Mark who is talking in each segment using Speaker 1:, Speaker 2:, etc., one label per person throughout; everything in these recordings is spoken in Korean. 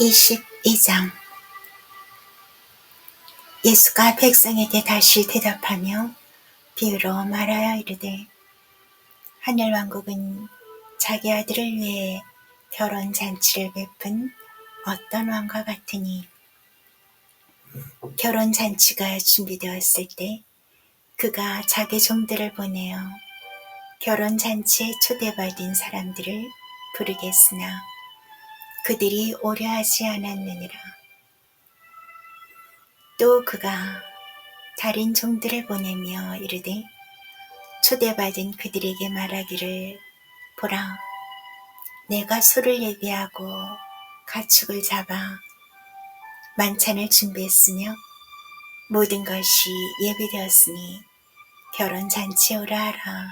Speaker 1: 22장 예수가 백성에게 다시 대답하며 비유로 말하여 이르되 하늘 왕국은 자기 아들을 위해 결혼 잔치를 베푼 어떤 왕과 같으니? 결혼 잔치가 준비되었을 때 그가 자기 종들을 보내어 결혼 잔치에 초대받은 사람들을 부르겠으나 그들이 오려 하지 않았느니라. 또 그가 다른 종들을 보내며 이르되 초대받은 그들에게 말하기를 보라 내가 소를 예비하고 가축을 잡아 만찬을 준비했으며 모든 것이 예비되었으니 결혼 잔치에 오라 하라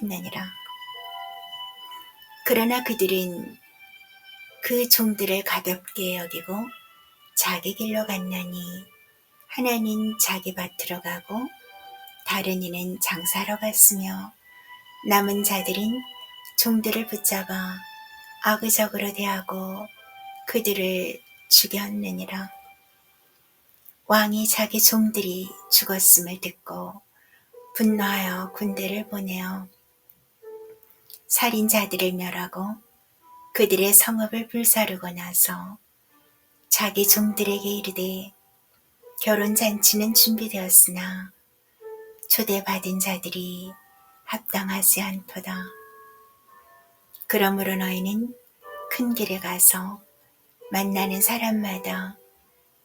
Speaker 1: 했느니라. 그러나 그들은 그 종들을 가볍게 여기고 자기 길로 갔나니 하나는 자기 밭으로 가고 다른 이는 장사로 갔으며 남은 자들은 종들을 붙잡아 악의적으로 대하고 그들을 죽였느니라. 왕이 자기 종들이 죽었음을 듣고 분노하여 군대를 보내어 살인자들을 멸하고 그들의 성읍을 불사르고 나서 자기 종들에게 이르되 결혼 잔치는 준비되었으나 초대받은 자들이 합당하지 않도다. 그러므로 너희는 큰 길에 가서 만나는 사람마다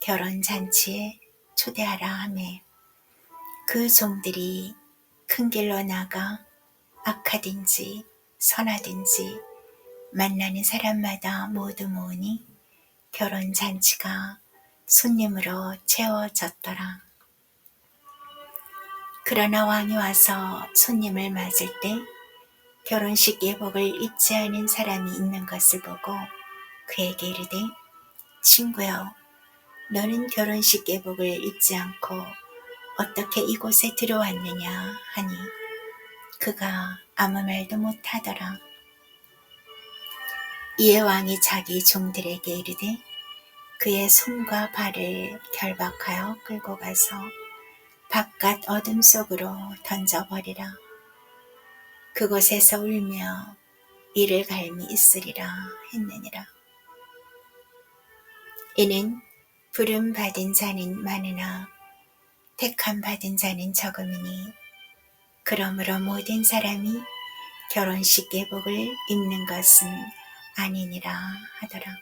Speaker 1: 결혼 잔치에 초대하라 하매 그 종들이 큰 길로 나가 악하든지 선하든지 만나는 사람마다 모두 모으니 결혼 잔치가 손님으로 채워졌더라. 그러나 왕이 와서 손님을 맞을 때 결혼식 예복을 입지 않은 사람이 있는 것을 보고 그에게 이르되 친구여 너는 결혼식 예복을 입지 않고 어떻게 이곳에 들어왔느냐 하니 그가 아무 말도 못하더라. 이에 왕이 자기 종들에게 이르되 그의 손과 발을 결박하여 끌고 가서 바깥 어둠 속으로 던져버리라. 그곳에서 울며 이를 갈미 있으리라 했느니라. 이는 부름 받은 자는 많으나 택함 받은 자는 적음이니 그러므로 모든 사람이 결혼식 예복을 입는 것은 아니니라 하더라.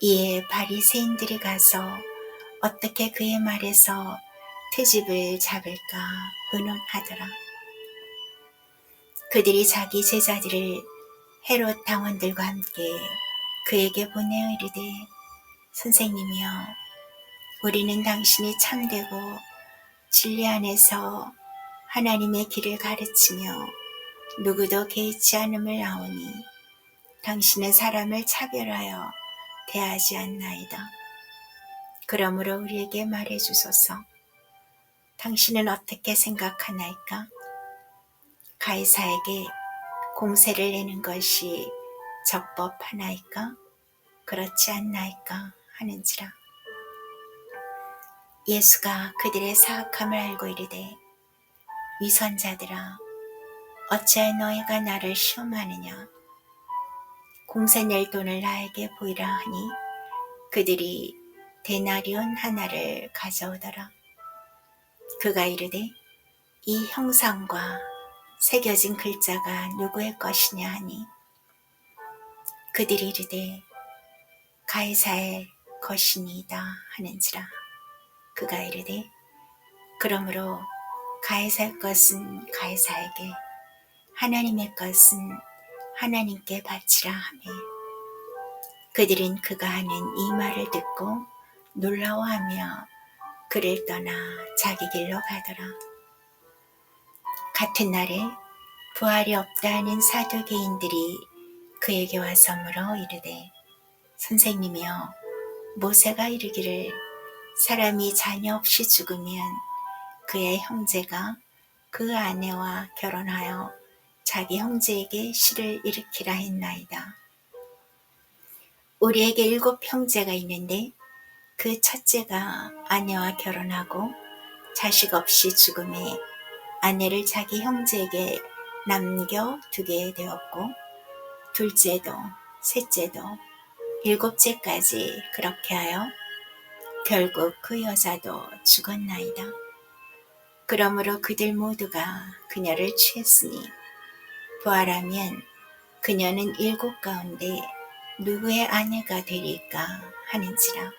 Speaker 1: 이에 바리새인들이 가서 어떻게 그의 말에서 트집을 잡을까 의논하더라. 그들이 자기 제자들을 헤롯 당원들과 함께 그에게 보내어 이르되 선생님이여 우리는 당신이 참되고 진리 안에서 하나님의 길을 가르치며 누구도 개의치 않음을 아오니 당신은 사람을 차별하여 대하지 않나이다. 그러므로 우리에게 말해 주소서. 당신은 어떻게 생각하나이까? 가이사에게 공세를 내는 것이 적법하나이까? 그렇지 않나이까? 하는지라. 예수가 그들의 사악함을 알고 이르되 위선자들아 어찌하여 너희가 나를 시험하느냐 낼 돈을 나에게 보이라 하니 그들이 데나리온 하나를 가져오더라. 그가 이르되 이 형상과 새겨진 글자가 누구의 것이냐 하니 그들이 이르되 가이사의 것이니이다 하는지라 그가 이르되 그러므로 가이사의 것은 가이사에게 하나님의 것은 하나님께 바치라 하매 그들은 그가 하는 이 말을 듣고 놀라워하며 그를 떠나 자기 길로 가더라. 같은 날에 부활이 없다 하는 사두개인들이 그에게 와서 물어 이르되 선생님이여 모세가 이르기를 사람이 자녀 없이 죽으면 그의 형제가 그 아내와 결혼하여 자기 형제에게 시를 일으키라 했나이다. 우리에게 일곱 형제가 있는데 그 첫째가 아내와 결혼하고 자식 없이 죽음에 아내를 자기 형제에게 남겨 두게 되었고 둘째도 셋째도 일곱째까지 그렇게 하여 결국 그 여자도 죽었나이다. 그러므로 그들 모두가 그녀를 취했으니 부활하면 그녀는 일곱 가운데 누구의 아내가 되리까 하는지라.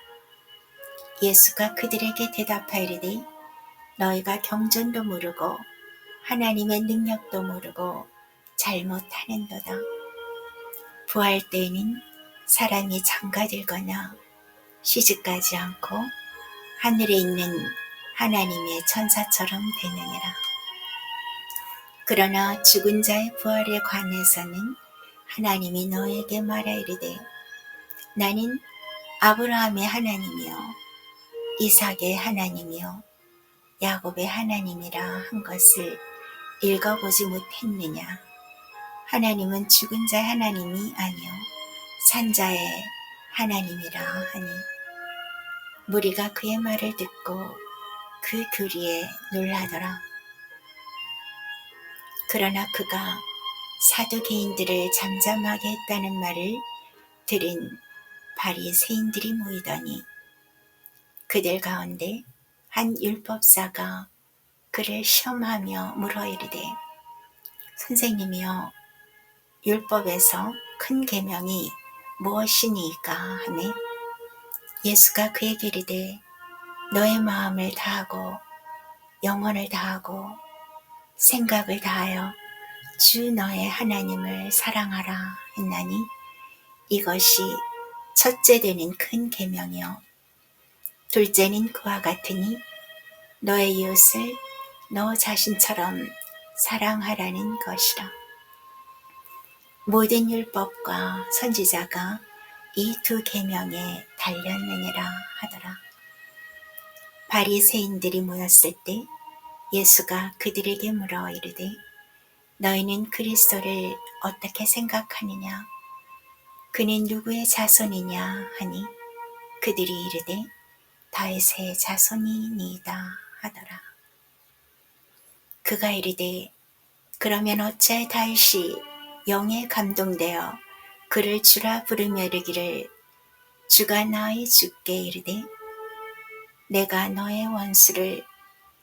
Speaker 1: 예수가 그들에게 대답하이르되 너희가 경전도 모르고 하나님의 능력도 모르고 잘못하는도다. 부활 때에는 사람이 장가들거나 시집가지 않고 하늘에 있는 하나님의 천사처럼 되느니라. 그러나 죽은 자의 부활에 관해서는 하나님이 너에게 말하 이르되 나는 아브라함의 하나님이요 이삭의 하나님이요 야곱의 하나님이라 한 것을 읽어보지 못했느냐? 하나님은 죽은 자의 하나님이 아니요 산자의 하나님이라 하니. 무리가 그의 말을 듣고 그 교리에 놀라더라 그러나 그가 사두개인들을 잠잠하게 했다는 말을 들은 바리새인들이 모이더니 그들 가운데 한 율법사가 그를 시험하며 물어 이르되 선생님이여 율법에서 큰 계명이 무엇이니까 하네? 예수가 그에게 이르되 너의 마음을 다하고 영혼을 다하고 생각을 다하여 주 너의 하나님을 사랑하라 했나니 이것이 첫째 되는 큰 계명이요. 둘째는 그와 같으니 너의 이웃을 너 자신처럼 사랑하라는 것이라. 모든 율법과 선지자가 이 두 계명에 달렸느니라 하더라. 바리새인들이 모였을 때 예수가 그들에게 물어 이르되 너희는 그리스도를 어떻게 생각하느냐? 그는 누구의 자손이냐? 하니 그들이 이르되 다윗의 자손이니이다. 하더라. 그가 이르되 그러면 어찌 다윗이 영에 감동되어 그를 주라 부르며 이르기를 주가 나의 주께 이르되 내가 너의 원수를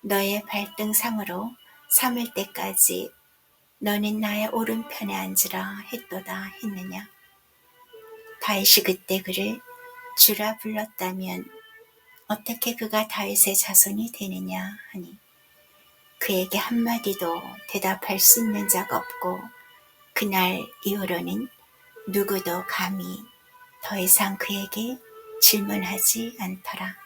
Speaker 1: 너의 발등상으로 삼을 때까지 너는 나의 오른편에 앉으라 했도다 했느냐. 다윗이 그때 그를 주라 불렀다면 어떻게 그가 다윗의 자손이 되느냐 하니 그에게 한마디도 대답할 수 있는 자가 없고 그날 이후로는 누구도 감히 더 이상 그에게 질문하지 않더라.